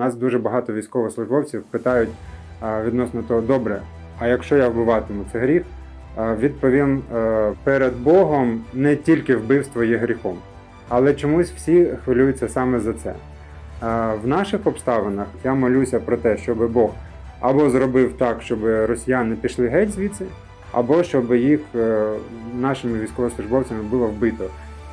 Нас дуже багато військовослужбовців питають відносно того, добре, а якщо я вбиватиму, це гріх? Відповім е, перед Богом не тільки вбивство є гріхом, але чомусь всі хвилюються саме за це. В наших обставинах я молюся про те, щоб Бог або зробив так, щоб росіяни пішли геть звідси, або щоб їх е, нашими військовослужбовцями було вбито.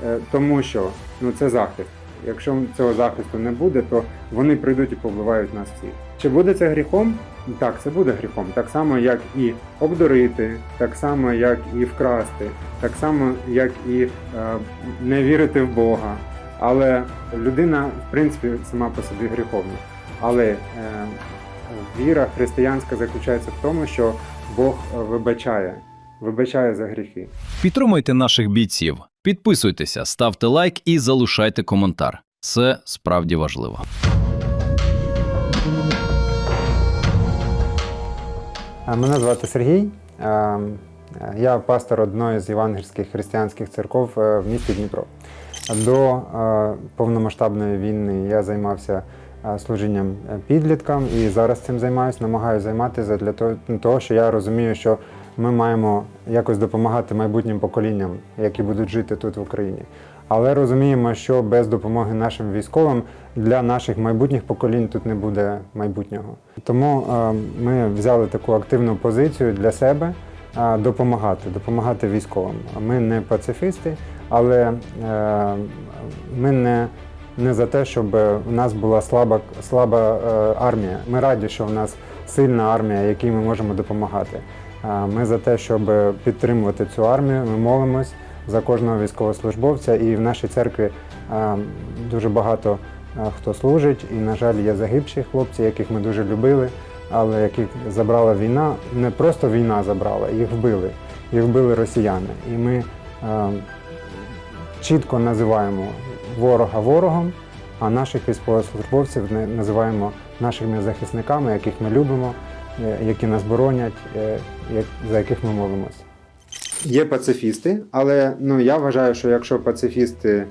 Е, Тому що ну, це захист. Якщо цього захисту не буде, то вони прийдуть і повбивають нас всіх. Чи буде це гріхом? Так, це буде гріхом. Так само, як і обдурити, так само, як і вкрасти, так само, як і е, не вірити в Бога. Але людина, в принципі, сама по собі гріховна. Але е, віра християнська заключається в тому, що Бог вибачає, вибачає за гріхи. Підтримуйте наших бійців, підписуйтеся, ставте лайк і залишайте коментар. Це справді важливо. Мене звати Сергій. Я пастор одної з євангельських християнських церков е, в місті Дніпро. До е, повномасштабної війни я займався е, служінням підліткам і зараз цим займаюся, намагаюся займатися для того, що я розумію, що ми маємо якось допомагати майбутнім поколінням, які будуть жити тут в Україні. Але розуміємо, що без допомоги нашим військовим для наших майбутніх поколінь тут не буде майбутнього. Тому е, ми взяли таку активну позицію для себе е, допомагати, допомагати військовим. Ми не пацифісти, але е, ми не, не за те, щоб у нас була слаба, слаба армія. Ми раді, що у нас сильна армія, якій ми можемо допомагати. Ми за те, щоб підтримувати цю армію, ми молимось за кожного військовослужбовця. І в нашій церкві дуже багато хто служить. І, на жаль, є загибші хлопці, яких ми дуже любили, але яких забрала війна. Не просто війна забрала, їх вбили. Їх вбили росіяни. І ми чітко називаємо ворога ворогом, а наших військовослужбовців називаємо нашими захисниками, яких ми любимо, які нас боронять, е, як- за яких ми молимося. Є пацифісти, але ну я вважаю, що якщо пацифісти е,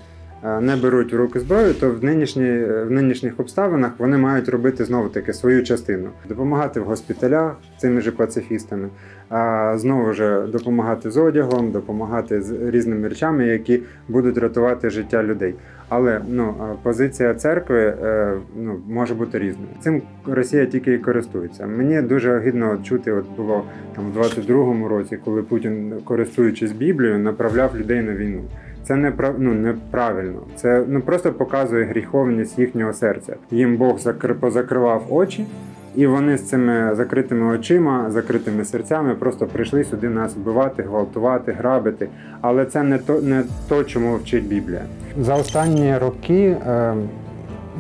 не беруть в руки зброю, то в, нинішні, в нинішніх обставинах вони мають робити знову таки свою частину, допомагати в госпіталях цими ж пацифістами, а знову ж допомагати з одягом, допомагати з різними речами, які будуть рятувати життя людей. Але ну позиція церкви е, ну може бути різною. Цим Росія тільки і користується. Мені дуже гідно чути, от було там в 22-му році, коли Путін, користуючись Біблією, направляв людей на війну. Це не ну, неправильно. Це ну просто показує гріховність їхнього серця. Їм Бог закр... позакривав очі, і вони з цими закритими очима, закритими серцями просто прийшли сюди нас вбивати, гвалтувати, грабити. Але це не то, не то, чому вчить Біблія. За останні роки е,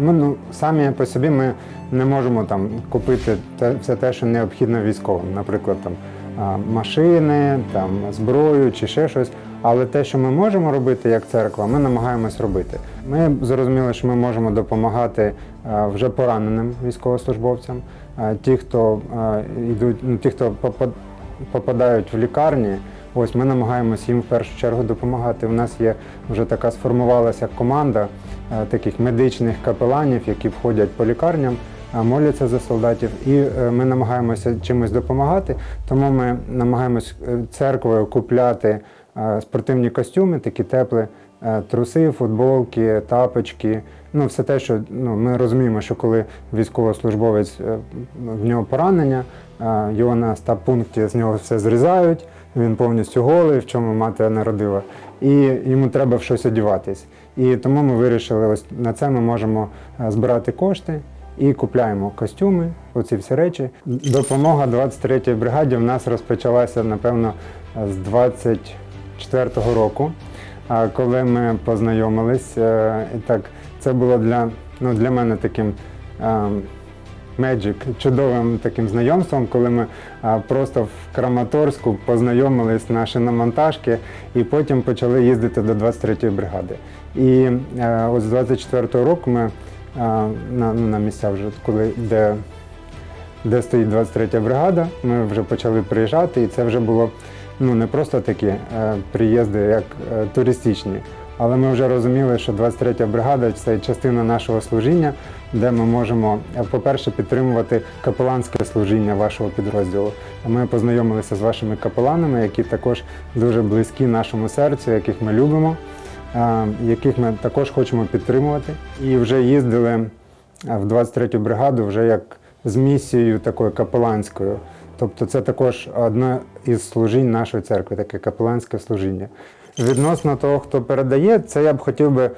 ми ну, самі по собі ми не можемо там купити те, все те, що необхідно військовим, наприклад, там машини, там зброю чи ще щось. Але те, що ми можемо робити як церква, ми намагаємось робити. Ми зрозуміли, що ми можемо допомагати вже пораненим військовослужбовцям, ті, хто йдуть, ну, ті, хто попад- попадають в лікарні. Ось ми намагаємось їм в першу чергу допомагати. У нас є вже така сформувалася команда е, таких медичних капеланів, які входять по лікарням, е, моляться за солдатів, і е, ми намагаємося чимось допомагати. Тому ми намагаємось е, церквою купляти е, спортивні костюми, такі теплі, труси, футболки, тапочки. Ну, все те, що ну, ми розуміємо, що коли військовослужбовець в нього поранення, його на стаб-пункті з нього все зрізають, він повністю голий, в чому мати народила, і йому треба в щось одіватись. І тому ми вирішили, ось на це ми можемо збирати кошти і купляємо костюми, оці всі речі. Допомога 23-ї бригаді в нас розпочалася, напевно, з 24-го року, коли ми познайомились. е, І так, це було для, ну, для мене таким. Magic, чудовим таким знайомством, коли ми просто в Краматорську познайомились на шиномонтажки і потім почали їздити до 23-ї бригади. І е, ось з 24-го року ми на, ну, на місця вже, коли де, де стоїть 23-я бригада, ми вже почали приїжджати, і це вже було ну, не просто такі е, приїзди, як е, туристичні. Але ми вже розуміли, що 23-я бригада це частина нашого служіння, де ми можемо, е, по-перше, підтримувати капеланське служіння вашого підрозділу. Ми познайомилися з вашими капеланами, які також дуже близькі нашому серцю, яких ми любимо, яких ми також хочемо підтримувати. І вже їздили в 23-ю бригаду вже як з місією такою капеланською. Тобто це також одне із служінь нашої церкви, таке капеланське служіння. Відносно того, хто передає, це я б хотів би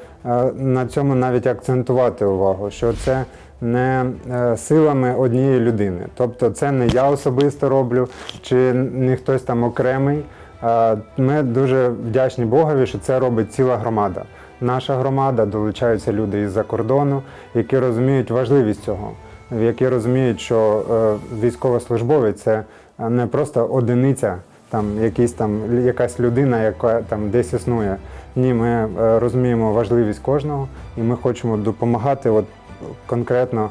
на цьому навіть акцентувати увагу, що це не е, силами однієї людини. Тобто це не я особисто роблю, чи не хтось там окремий. Е, Ми дуже вдячні Богові, що це робить ціла громада. Наша громада долучаються люди із-за кордону, які розуміють важливість цього, які розуміють, що е, військовослужбовець це не просто одиниця, там якийсь там якась людина, яка там десь існує. Ні, ми е, розуміємо важливість кожного, і ми хочемо допомагати от конкретно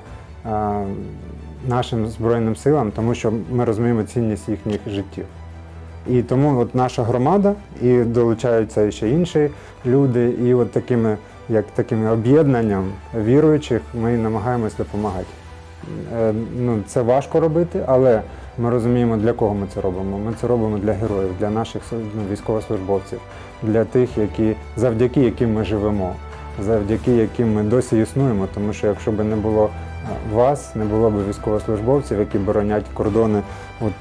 нашим збройним силам, тому що ми розуміємо цінність їхніх життів. І тому от наша громада, і долучаються ще інші люди, і от такими, як такими об'єднанням віруючих ми намагаємось допомагати. Е, Ну, це важко робити, але ми розуміємо, для кого ми це робимо. Ми це робимо для героїв, для наших ну, військовослужбовців, для тих, які завдяки яким ми живемо, завдяки яким ми досі існуємо. Тому що якщо б не було вас, не було б військовослужбовців, які боронять кордони, от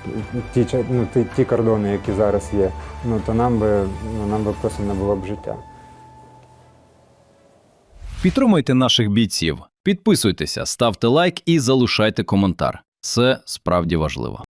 ті, ну, ті, ті кордони, які зараз є, ну то нам би ну, нам би просто не було б життя. Підтримуйте наших бійців, підписуйтеся, ставте лайк і залишайте коментар. Це справді важливо.